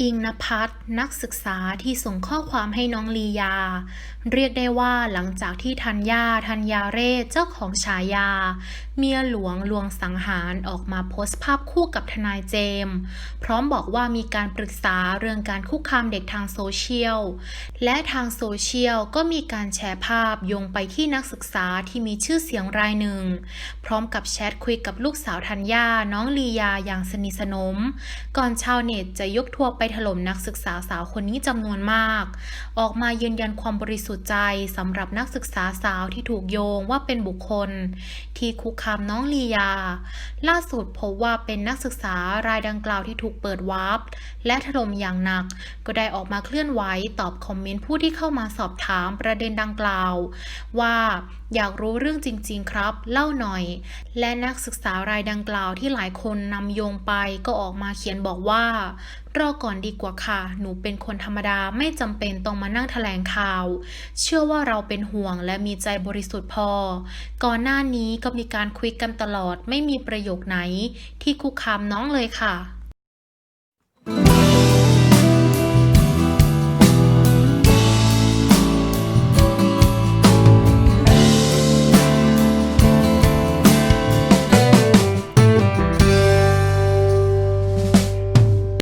อิงนภัทรนักศึกษาที่ส่งข้อความให้น้องลียา เรียกได้ว่าหลังจากที่ธัญญาธัญญาเรศเจ้าของฉายา เมียหลวงลวงสังหารออกมาโพสต์ภาพคู่กับทนายเจมส์พร้อมบอกว่ามีการปรึกษาเรื่องการคุกคามเด็กทางโซเชียล และทางโซเชียลก็มีการแชร์ภาพโยงไปที่นักศึกษาที่มีชื่อเสียงรายหนึ่ง พร้อมกับแชทคุยกับลูกสาวธัญญาน้องลียาอย่างสนิทสนม ก่อนชาวเน็ตจะยกทัวร์ไปถล่มนักศึกษาสาวคนนี้จำนวนมาก ออกมายืนยันความบริสุทธิ์ใจสำหรับนักศึกษาสาวที่ถูกโยงว่าเป็นบุคคล ที่คุกคามน้องลียา ล่าสุดพบว่าเป็นนักศึกษารายดังกล่าวที่ถูกเปิดวาร์ปและถล่มอย่างหนัก ก็ได้ออกมาเคลื่อนไหวตอบคอมเมนต์ผู้ที่เข้ามาสอบถามประเด็นดังกล่าว ว่าอยากรู้เรื่องจริง ๆ ครับ เล่าหน่อย และนักศึกษารายดังกล่าวที่หลายคนนำโยงไปก็ออกมาเขียนบอกว่ารอก่อนดีกว่าค่ะ หนูเป็นคนธรรมดาไม่จำเป็นต้องมานั่งแถลงข่าว เชื่อว่าเราเป็นห่วงและมีใจบริสุทธิ์พอ ก่อนหน้านี้ก็มีการคุยกันตลอดไม่มีประโยคไหนที่คุกคามน้องเลยค่ะ